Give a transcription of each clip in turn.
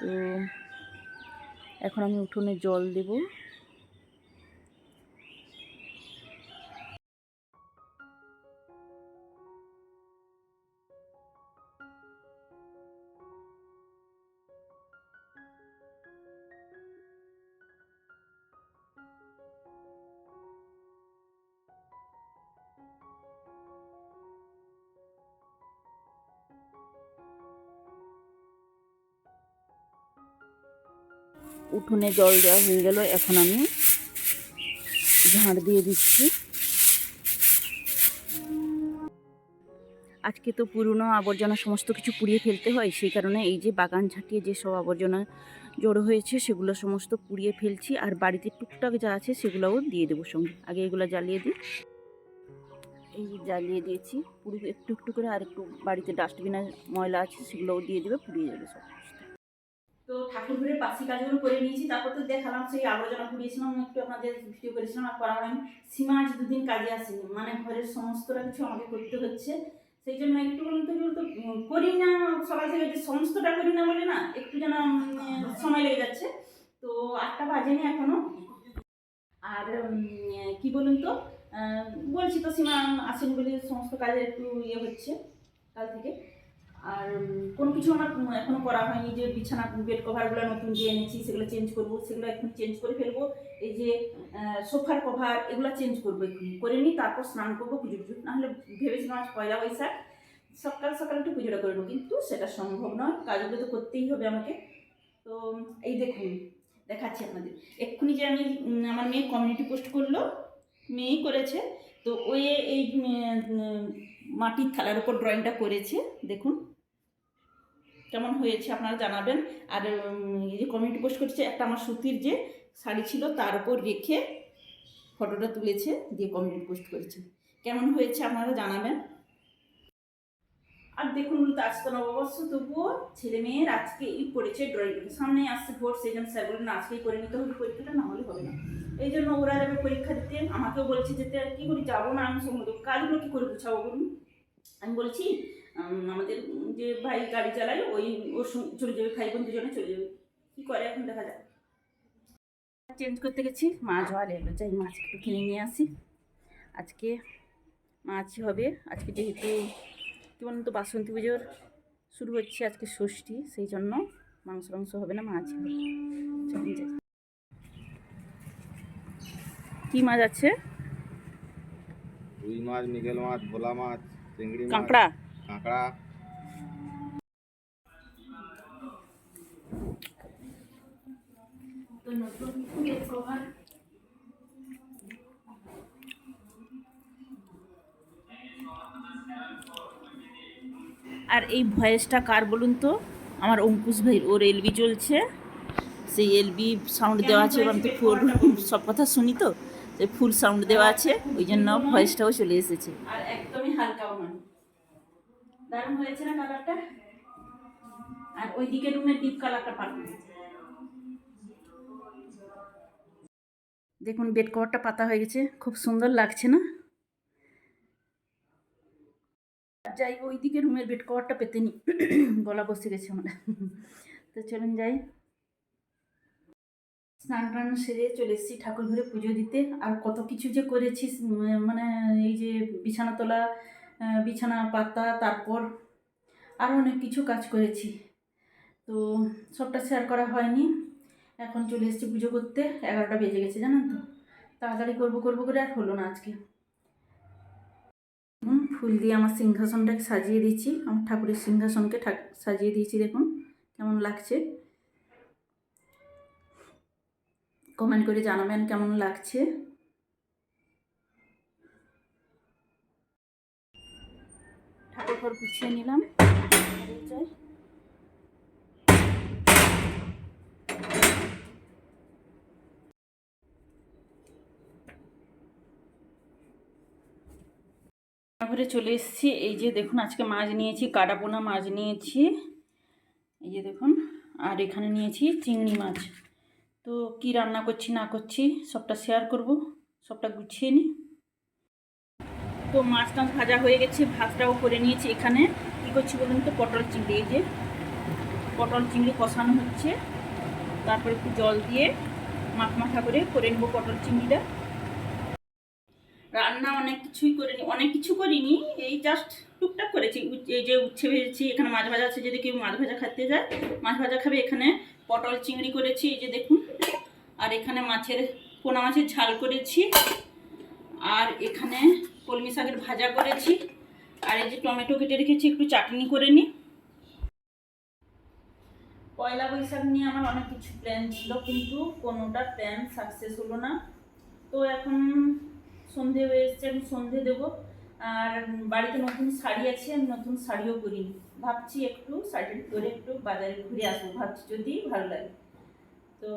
তো এখন আমি উঠোনে জল দেব। উঠোনে জল দেওয়া হয়ে গেল, এখন আমি ঝাড় দিয়ে দিচ্ছি। আজকে তো পুরনো আবর্জনা সমস্ত কিছু পুড়িয়ে ফেলতে হয়, সেই কারণে এই যে বাগান ঝাঁটিয়ে যেসব আবর্জনা জড়ো হয়েছে, সেগুলো সমস্ত পুড়িয়ে ফেলছি, আর বাড়িতে টুকটাক যা আছে সেগুলোও দিয়ে দেবো সঙ্গে। আগে এগুলো জ্বালিয়ে দিই। এই জ্বালিয়ে দিয়েছি পুরো একটু একটু করে আর একটু বাড়িতে ডাস্টবিনের ময়লা আছে, সেগুলোও দিয়ে দেবে, পুড়িয়ে যাবে সব। তো ঠাকুর ঘরের বাসি কাজগুলো করে নিয়েছি, তারপর তো দেখালাম, সেই আবর্জনা পুড়িয়েছিলাম একটু আপনাদের ভিডিও করেছিলাম, আর করা হয়নি। সীমা আজ দুদিন কাজে আসেনি মানে ঘরের সমস্তটা কিছু আমাকে করতে হচ্ছে। সেই জন্য একটু বলতে বলতে করি না সকাল থেকে যে সমস্তটা করি না বলে না, একটু যেন সময় লেগে যাচ্ছে। তো আটটা বাজেনি এখনও। আর কি বলুন তো বলছি তো সীমা আসেন বলে সমস্ত কাজে একটু ইয়ে হচ্ছে, কাল থেকে। আর কোনো কিছু আমার উম, এখনও করা হয়নি যে বিছানা বেড কভারগুলো নতুন যে এনেছি সেগুলো চেঞ্জ করব সেগুলো এখন চেঞ্জ করে ফেলব। এই যে সোফার কভার এগুলো চেঞ্জ করব এক্ষুনি। করে নিই তারপর স্নান করব পুজো পুজো নাহলে ভেবেছিলাম আজ পয়লা বৈশাখ সকাল সকাল একটু পুজোটা করে নেব। কিন্তু সেটা সম্ভব নয় কাজগুলো তো করতেই হবে আমাকে। তো এই দেখুন দেখাচ্ছি আপনাদের। এক্ষুনি যে আমি আমার মেয়ে কমিউনিটি পোস্ট করল মেয়েই করেছে। তো ওই এই মাটির থালার উপর ড্রয়িংটা করেছে। দেখুন। কেমন হয়েছে আপনারা জানাবেন। আর যে কমিউনিটি পোস্ট করেছে, একটা আমার সুতির যে শাড়ি ছিল, তার উপর রেখে ফটোটা তুলেছে, দিয়ে কমিউনিটি পোস্ট করেছে। কেমন হয়েছে আপনারা জানাবেন। আর দেখুন আজ তো নববর্ষ তবুও ছেলে মেয়ের আজকে এই পড়েছে ড্রয়িং সামনে আসছে ভোট সেই জন্য স্যার বললেন, আজকেই করে নিতে হবে পরীক্ষাটা, না হলে হবে না। এই জন্য ওরা যাবে পরীক্ষা দিতে। আমাকেও বলছে যেতে, আর কি করি? যাব না, আমি সম্মত কাজগুলো কী করে গুছাবো বলুন? আমি বলছি আমাদের যে ভাই গাড়ি চালায় ওই ওর চলে যাবে ভাই বোন দুজনে চলে যাবে। কী করে এখন দেখা যাক? চেঞ্জ করতে গেছি মাছ হওয়ার এলো যাই মাছ একটু কিনে নিয়ে আসি। আজকে মাছই হবে আজকে যেহেতু কী বলুন তো বাসন্তী পুজোর শুরু হচ্ছে আজকে ষষ্ঠী সেই জন্য মাংস মাংস হবে না মাছ হবে। কী মাছ আছে? রুই মাছ মৃগেল মাছ ভোলা মাছ চিংড়ি মাছ। কাঁকড়া? কাঁকড়া আর এই ভয়েসটা কার বলুন তো? আমার অঙ্কুশ ভাই ওর এলবি চলছে। সেই এলবি সাউন্ড দেওয়া আছে এবং তো ফুল সব কথা শুনি তো? ফুল সাউন্ড দেওয়া আছে ওই জন্য ভয়েসটাও চলে এসেছে। আর একদমই হালকাও দারুণ হয়েছে না কালারটা আর ওই ওইদিকে রুমের ডিপ কালারটা পাঠানো দেখুন বেড কভারটা পাতা হয়ে গেছে। খুব সুন্দর লাগছে না? যাই ওই ওইদিকে রুমের বেড কভারটা পেতে নি। গলা বসে গেছে আমার। তো চলুন যাই। স্নান টান সেরে চলে এসেছি ঠাকুর ঘরে পুজো দিতে। আর কত কিছু যে করেছি মানে এই যে বিছানা তোলা বিছানা পাতা, তারপর আরও অনেক কিছু কাজ করেছি। তো সবটা শেয়ার করা হয়নি। এখন চলে এসেছি পুজো করতে। এগারোটা বেজে গেছে, জানেন তো? তাড়াতাড়ি করব করব করে আর হলো না আজকে। ফুল দিয়ে আমার সিংহাসনটাকে সাজিয়ে দিয়েছি আমার ঠাকুরের সিংহাসনকে সাজিয়ে দিয়েছি, দেখুন কেমন লাগছে। কমেন্ট করে জানাবেন কেমন লাগছে। উপর গুছিয়ে নিলাম। ঘরে চলে এসেছি। এই যে দেখুন, আজকে মাছ নিয়েছি, কাটাপোনা মাছ নিয়েছি। এই যে দেখুন, আর এখানে নিয়েছি চিংড়ি মাছ। তো কি রান্না করছি না করছি সবটা শেয়ার করব, সবটা গুছিয়ে নিই। তো মাছ টাছ ভাজা হয়ে গেছে, ভাতটাও করে নিয়েছি এখানে। কী করছি বলুন তো? পটল চিংড়ি, এই যে পটল চিংড়ি কষানো হচ্ছে। তারপর একটু জল দিয়ে মাখা মাখা করে করে নেব পটল চিংড়িটা। রান্না অনেক কিছুই করিনি, অনেক কিছু করিনি, এই জাস্ট টুকটাক করেছি। এই যে উচ্ছে ভেজেছি, এখানে মাছ ভাজা আছে, যদি কেউ মাছ ভাজা খেতে যায়, মাছ ভাজা খাবে, এখানে পটল চিংড়ি করেছি, এই যে দেখুন। আর এখানে মাছের পোনা মাছের ঝাল করেছি। আর এখানে কলমি শাকের ভাজা করেছি। আর এই যে টমেটো কেটে রেখেছি, একটু চাটনি করে নিই পয়লা বৈশাখ নিয়ে আমার অনেক কিছু প্ল্যান ছিল, কিন্তু কোনোটা প্ল্যান সাকসেস হলো না। তো এখন সন্ধে হয়ে এসছে, আমি সন্ধে দেবো। আর বাড়িতে নতুন শাড়ি আছে, আমি নতুন শাড়িও করিনি ভাবছি একটু শাড়ি করে একটু বাজারে ঘুরে আসব, ভাবছি যদি ভালো লাগে। তো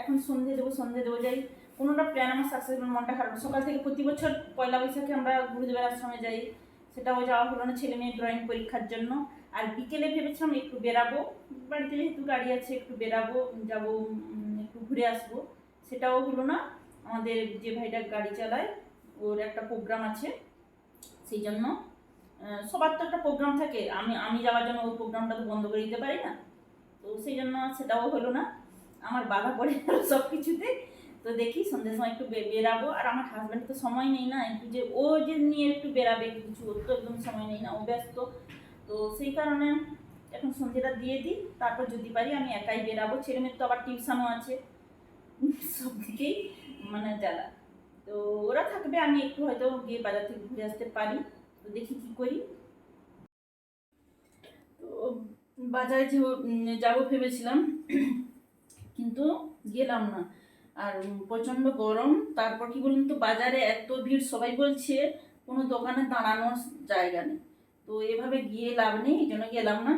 এখন সন্ধে দেবো সন্ধে দেবো যাই। কোনোটা প্ল্যান আমার সাকসেস মনটা খারাপ। সকাল থেকে প্রতি বছর পয়লা বৈশাখে আমরা গুরুদেবের আশ্রমে যাই। সেটাও যাওয়া হলো না ছেলে মেয়ে ড্রয়িং পরীক্ষার জন্য। আর বিকেলে ভেবেছিলাম একটু বেরাবো। বাড়িতে যেহেতু গাড়ি আছে, একটু বেরাবো, যাব একটু ঘুরে আসব। সেটাও হলো না। আমাদের যে ভাইটা গাড়ি চালায়, ওর একটা প্রোগ্রাম আছে। সেই জন্য সবার তো একটা প্রোগ্রাম থাকে। আমি আমি যাওয়ার জন্য ওই প্রোগ্রামটা তো বন্ধ করে দিতে পারি না। তো সেই জন্য সেটাও হলো না। আমার বাধা পড়ে সব কিছুতে তো দেখি সন্ধ্যের সময় একটু বেরাবো। আর আমার হাজব্যান্ড তো সময় নেই না, একটু যে ও যে নিয়ে একটু বেরাবে কিছু, ওর তো একদম সময় নেই না, ও ব্যস্ত। তো সেই কারণে এখন সন্ধ্যেটা দিয়ে দিই, তারপর যদি পারি আমি একাই বেরাবো। ছেলে মেয়ের তো আবার টিউশনও আছে। সব দিকেই মানে জ্বালা। তো ওরা থাকবে, আমি একটু হয়তো গিয়ে বাজার থেকে ঘুরে আসতে পারি। তো দেখি কি করি। তো বাজারে যে যাব ভেবেছিলাম, কিন্তু গেলাম না। আর প্রচণ্ড গরম। তারপর কি বলুন তো, বাজারে এত ভিড়, সবাই বলছে কোনো দোকানে দাঁড়ানোর জায়গা নেই। তো এভাবে গিয়ে লাভ নেই, এই জন্য গেলাম না।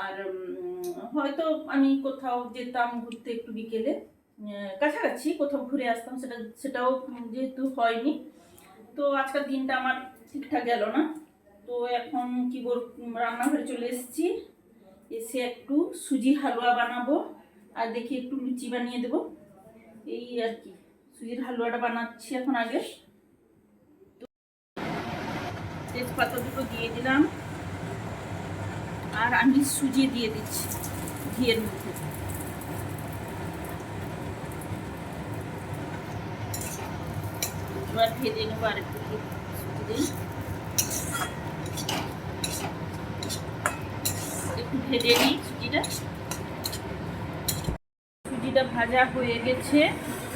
আর হয়তো আমি কোথাও যেতাম ঘুরতে একটু বিকেলে। কাছাকাছি কোথাও ঘুরে আসতাম, সেটা, সেটাও যেহেতু হয়নি। তো আজকের দিনটা আমার ঠিকঠাক গেল না। তো এখন কি বল, রান্নাঘরে চলে এসেছি। এসে একটু সুজি হালুয়া বানাবো, আর দেখি একটু লুচি বানিয়ে দেবো। এই আর কি। সুজির হালুয়াটা বানাচ্ছি এখন আগে। তেজপাতা দুটো দিয়ে দিলাম। আর আমি সুজি দিয়ে দিচ্ছি ঘিয়ের মধ্যে। এবার ভেজে নেব আর একটু একটু ভেজে নিই সুজিটা। ভাজা হয়ে গেছে।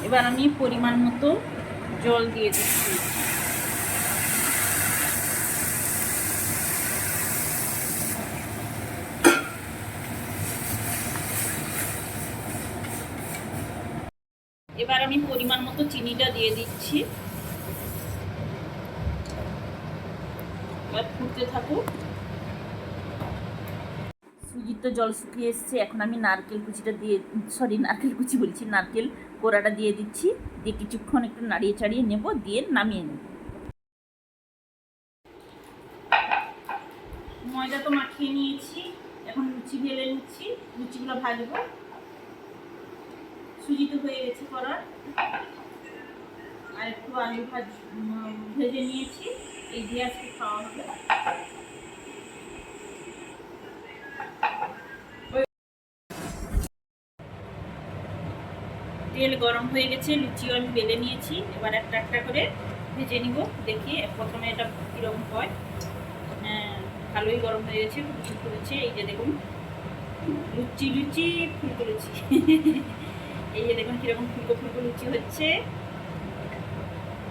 এবার আমি পরিমাণ মতো জল দিয়ে দিচ্ছি। এবার আমি পরিমাণ মতো চিনিটা দিয়ে দিচ্ছি। এবার ফুটতে থাকুক। সুজির তো জল শুকিয়ে এসছে, এখন আমি নারকেল কুচিটা দিয়ে সরি নারকেল কুচি বলছি, নারকেল কোড়াটা দিয়ে দিচ্ছি, দিয়ে কিছুক্ষণ একটু নাড়িয়ে চাড়িয়ে নেব, দিয়ে নামিয়ে নেব। ময়দা তো মাখিয়ে নিয়েছি, এখন লুচি ঢেলে নিচ্ছি, লুচিগুলো ভাজবো। সুজি তো হয়ে গেছে করার। আর একটু আলু ভাজ ভেজে নিয়েছি, এই দিয়ে আজকে খাওয়া হবে। তেল গরম হয়ে গেছে, লুচিও আমি বেলে নিয়েছি। এবার একটা একটা করে ভেজে নিব, দেখি প্রথমে এটা কীরকম হয়। হ্যাঁ ভালোই গরম হয়ে গেছে লুচি করেছে। এই যে দেখুন, লুচি লুচি ফুলকো লুচি এই যে দেখুন কীরকম ফুলকো ফুলকো লুচি হচ্ছে।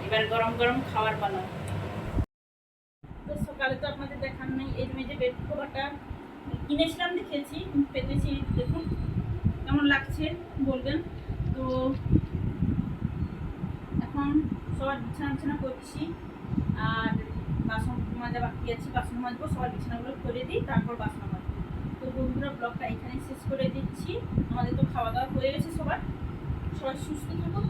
এবার গরম গরম খাওয়ার পালা। তো সকালে তো আপনাদের দেখার নেই, এই মেজে বেড কভারটা কিনেছিলাম, দেখেছি, পেতেছি। দেখুন, কেমন লাগছে বলবেন? তো এখন সবার বিছানা বিছানা করছি। আর বাসন মাজা বাকি আছে, বাসন মাজবো, সবার বিছানাগুলো করে দিই, তারপর বাসন মাজবো। তো বন্ধুরা ব্লগটা এখানে শেষ করে দিচ্ছি। আমাদের তো খাওয়া দাওয়া হয়ে গেছে সবার। সবাই সুস্থ থাকুন